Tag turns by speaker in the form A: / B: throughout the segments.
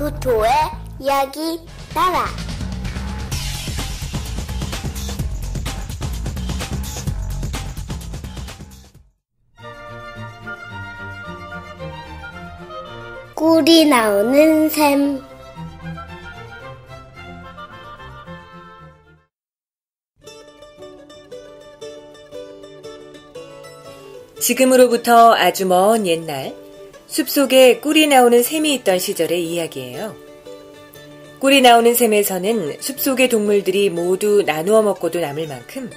A: 토토의 이야기 나라. 꿀이 나오는 샘.
B: 지금으로부터 아주 먼 옛날 숲속에 꿀이 나오는 샘이 있던 시절의 이야기예요. 꿀이 나오는 샘에서는 숲속의 동물들이 모두 나누어 먹고도 남을 만큼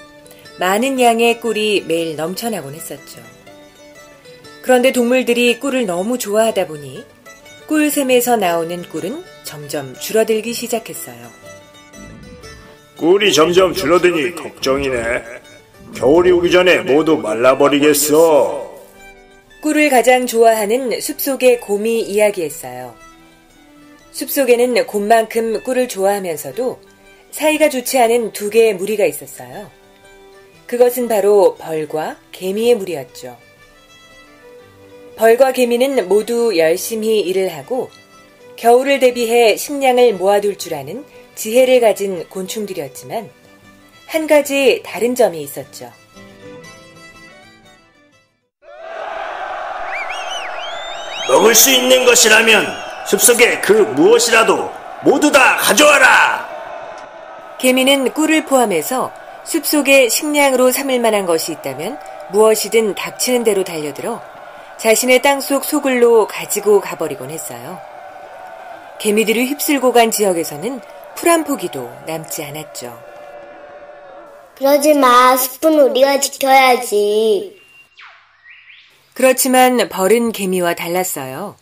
B: 많은 양의 꿀이 매일 넘쳐나곤 했었죠. 그런데 동물들이 꿀을 너무 좋아하다 보니 꿀샘에서 나오는 꿀은 점점 줄어들기 시작했어요.
C: 꿀이 점점 줄어드니 걱정이네. 겨울이 오기 전에 모두 말라버리겠어.
B: 꿀을 가장 좋아하는 숲속의 곰이 이야기했어요. 숲속에는 곰만큼 꿀을 좋아하면서도 사이가 좋지 않은 두 개의 무리가 있었어요. 그것은 바로 벌과 개미의 무리였죠. 벌과 개미는 모두 열심히 일을 하고 겨울을 대비해 식량을 모아둘 줄 아는 지혜를 가진 곤충들이었지만 한 가지 다른 점이 있었죠.
C: 먹을 수 있는 것이라면 숲속에 그 무엇이라도 모두 다 가져와라.
B: 개미는 꿀을 포함해서 숲속에 식량으로 삼을 만한 것이 있다면 무엇이든 닥치는 대로 달려들어 자신의 땅속 소굴로 가지고 가버리곤 했어요. 개미들이 휩쓸고 간 지역에서는 풀 한 포기도 남지 않았죠.
A: 그러지 마. 숲은 우리가 지켜야지.
B: 그렇지만 벌은 개미와 달랐어요.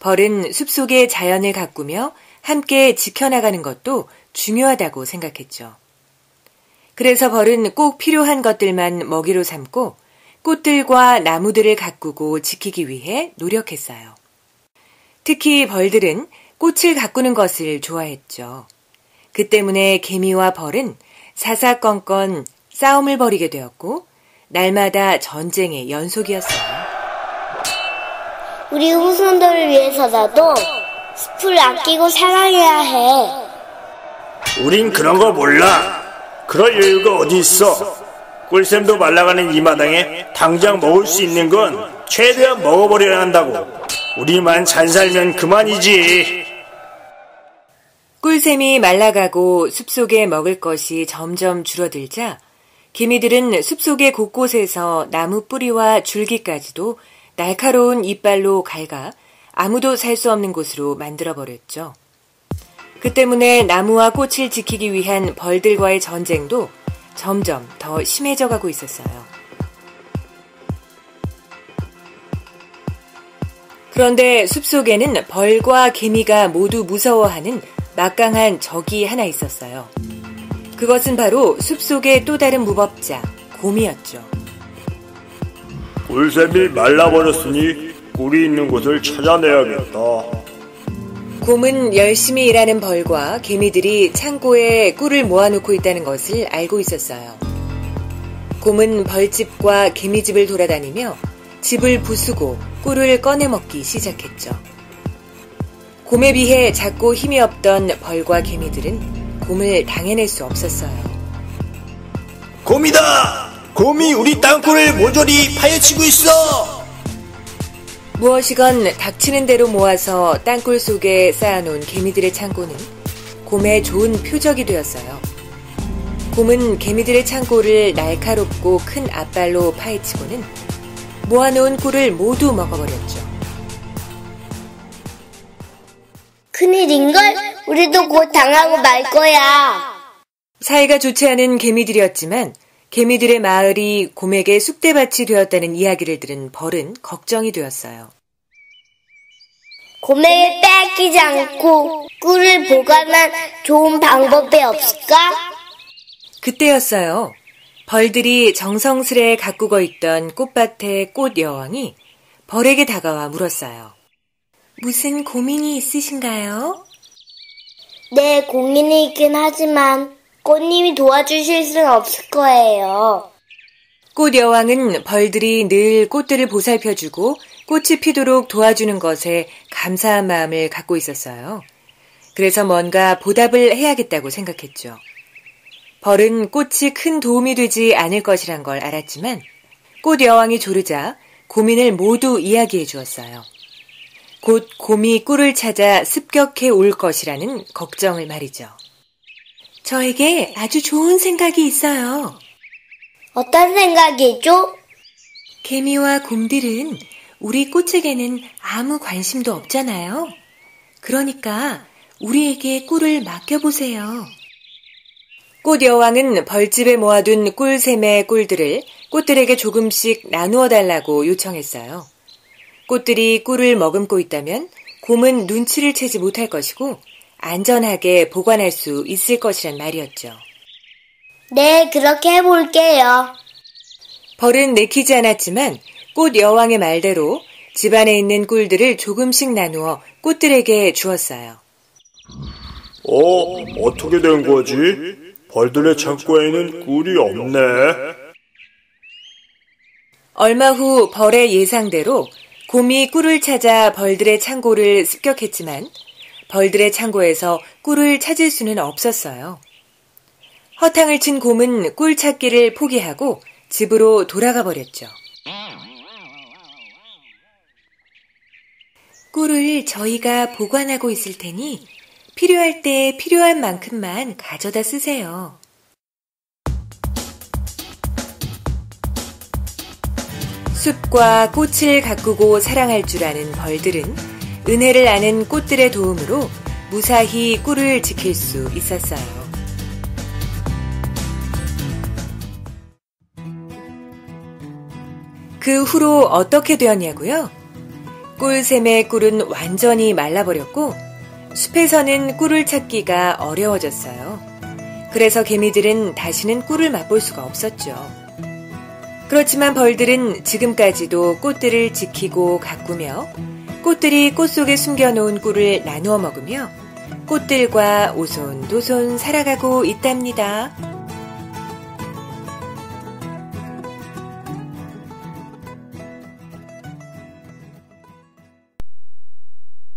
B: 벌은 숲속의 자연을 가꾸며 함께 지켜나가는 것도 중요하다고 생각했죠. 그래서 벌은 꼭 필요한 것들만 먹이로 삼고 꽃들과 나무들을 가꾸고 지키기 위해 노력했어요. 특히 벌들은 꽃을 가꾸는 것을 좋아했죠. 그 때문에 개미와 벌은 사사건건 싸움을 벌이게 되었고 날마다 전쟁의 연속이었어요.
A: 우리 후손들을 위해서라도 숲을 아끼고 사랑해야 해.
C: 우린 그런 거 몰라. 그럴 여유가 어디 있어. 꿀샘도 말라가는 이 마당에 당장 먹을 수 있는 건 최대한 먹어버려야 한다고. 우리만 잘 살면 그만이지.
B: 꿀샘이 말라가고 숲속에 먹을 것이 점점 줄어들자 개미들은 숲속의 곳곳에서 나무 뿌리와 줄기까지도 날카로운 이빨로 갉아 아무도 살 수 없는 곳으로 만들어버렸죠. 그 때문에 나무와 꽃을 지키기 위한 벌들과의 전쟁도 점점 더 심해져 가고 있었어요. 그런데 숲속에는 벌과 개미가 모두 무서워하는 막강한 적이 하나 있었어요. 그것은 바로 숲속의 또 다른 무법자, 곰이었죠.
C: 꿀샘이 말라버렸으니 꿀이 있는 곳을 찾아내야겠다.
B: 곰은 열심히 일하는 벌과 개미들이 창고에 꿀을 모아놓고 있다는 것을 알고 있었어요. 곰은 벌집과 개미집을 돌아다니며 집을 부수고 꿀을 꺼내 먹기 시작했죠. 곰에 비해 작고 힘이 없던 벌과 개미들은 곰을 당해낼 수 없었어요.
C: 곰이다! 곰이 우리 땅굴을 모조리 파헤치고 있어!
B: 무엇이건 닥치는 대로 모아서 땅굴 속에 쌓아놓은 개미들의 창고는 곰의 좋은 표적이 되었어요. 곰은 개미들의 창고를 날카롭고 큰 앞발로 파헤치고는 모아놓은 꿀을 모두 먹어버렸죠.
A: 큰일인걸? 우리도 곧 당하고 말 거야.
B: 사이가 좋지 않은 개미들이었지만 개미들의 마을이 곰에게 쑥대밭이 되었다는 이야기를 들은 벌은 걱정이 되었어요.
A: 곰에게 빼앗기지 않고 꿀을 보관한 좋은 방법이 없을까?
B: 그때였어요. 벌들이 정성스레 가꾸고 있던 꽃밭의 꽃 여왕이 벌에게 다가와 물었어요. 무슨 고민이 있으신가요?
A: 네, 고민이 있긴 하지만 꽃님이 도와주실 수는 없을 거예요.
B: 꽃 여왕은 벌들이 늘 꽃들을 보살펴주고 꽃이 피도록 도와주는 것에 감사한 마음을 갖고 있었어요. 그래서 뭔가 보답을 해야겠다고 생각했죠. 벌은 꽃이 큰 도움이 되지 않을 것이란 걸 알았지만 꽃 여왕이 조르자 고민을 모두 이야기해 주었어요. 곧 곰이 꿀을 찾아 습격해 올 것이라는 걱정을 말이죠. 저에게 아주 좋은 생각이 있어요.
A: 어떤 생각이죠?
B: 개미와 곰들은 우리 꽃에게는 아무 관심도 없잖아요. 그러니까 우리에게 꿀을 맡겨보세요. 꽃 여왕은 벌집에 모아둔 꿀샘의 꿀들을 꽃들에게 조금씩 나누어 달라고 요청했어요. 꽃들이 꿀을 머금고 있다면 곰은 눈치를 채지 못할 것이고 안전하게 보관할 수 있을 것이란 말이었죠.
A: 네, 그렇게 해볼게요.
B: 벌은 내키지 않았지만 꽃 여왕의 말대로 집안에 있는 꿀들을 조금씩 나누어 꽃들에게 주었어요.
C: 어, 어떻게 된 거지? 벌들의 창고에는 꿀이 없네.
B: 얼마 후 벌의 예상대로 곰이 꿀을 찾아 벌들의 창고를 습격했지만 벌들의 창고에서 꿀을 찾을 수는 없었어요. 허탕을 친 곰은 꿀 찾기를 포기하고 집으로 돌아가 버렸죠. 꿀을 저희가 보관하고 있을 테니 필요할 때 필요한 만큼만 가져다 쓰세요. 숲과 꽃을 가꾸고 사랑할 줄 아는 벌들은 은혜를 아는 꽃들의 도움으로 무사히 꿀을 지킬 수 있었어요. 그 후로 어떻게 되었냐고요? 꿀샘의 꿀은 완전히 말라버렸고 숲에서는 꿀을 찾기가 어려워졌어요. 그래서 개미들은 다시는 꿀을 맛볼 수가 없었죠. 그렇지만 벌들은 지금까지도 꽃들을 지키고 가꾸며 꽃들이 꽃 속에 숨겨놓은 꿀을 나누어 먹으며 꽃들과 오손도손 살아가고 있답니다.